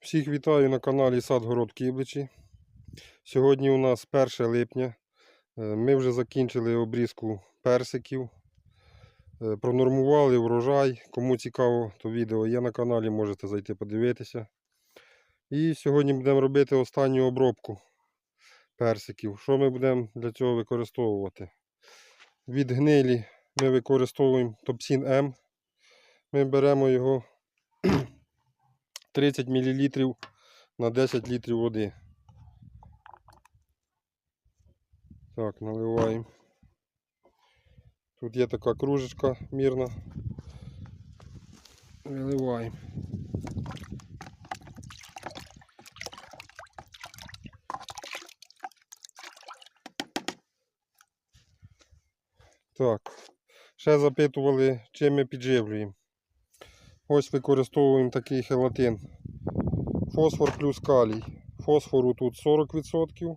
Всіх вітаю на каналі Садгород Кибличі. Сьогодні у нас 1 липня. Е, Ми вже закінчили обрізку персиків. Е, Пронормували врожай. Кому цікаво, то відео є на каналі, можете зайти подивитися. І сьогодні будемо робити останню обробку персиків. Що ми будемо для цього використовувати? Від гнилі ми використовуємо Топсін М. Ми беремо його 30 мл на 10 літрів води. Так, наливаємо. Тут є така кружечка мірна. Виливаємо. Так, ще запитували, чим ми підживлюємо. Ось використовуємо такий хелатин. Фосфор плюс калій. Фосфору тут 40%,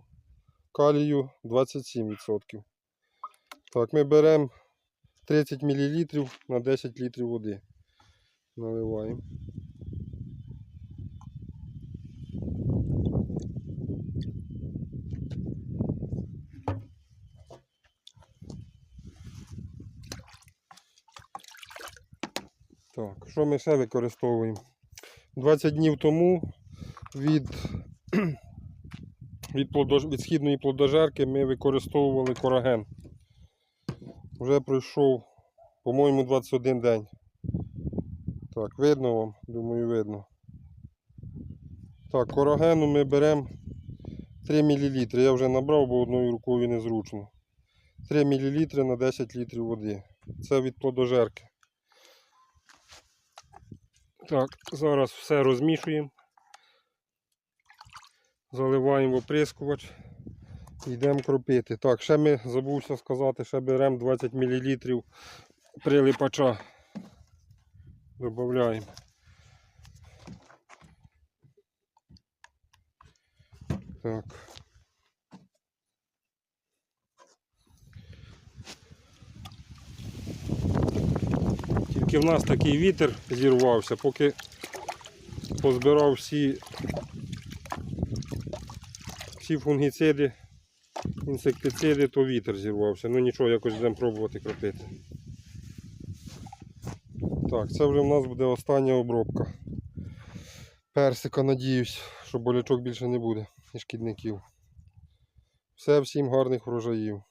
калію 27%. Так, ми беремо 30 мл на 10 літрів води. Наливаємо. Так, що ми ще використовуємо? 20 днів тому від, від, плодож, від східної плодожерки ми використовували кораген. Вже пройшов, по-моєму, 21 день. Так, видно вам? Думаю, видно. Так, корагену ми беремо 3 мл. Я вже набрав, бо одною рукою незручно. 3 мл на 10 літрів води. Це від плодожерки. Так, зараз все розмішуємо. Заливаємо оприскувач. і Йдемо кропити. Так, ще ми забувся сказати, ще беремо 20 мл прилипача. Додаємо. Так. Тільки в нас такий вітер зірвався, поки позбирав всі, всі фунгіциди, інсектициди, то вітер зірвався. Ну нічого, якось будемо пробувати кропити. Так, це вже в нас буде остання обробка. Персика, надіюсь, що болячок більше не буде і шкідників. Все, всім гарних врожаїв.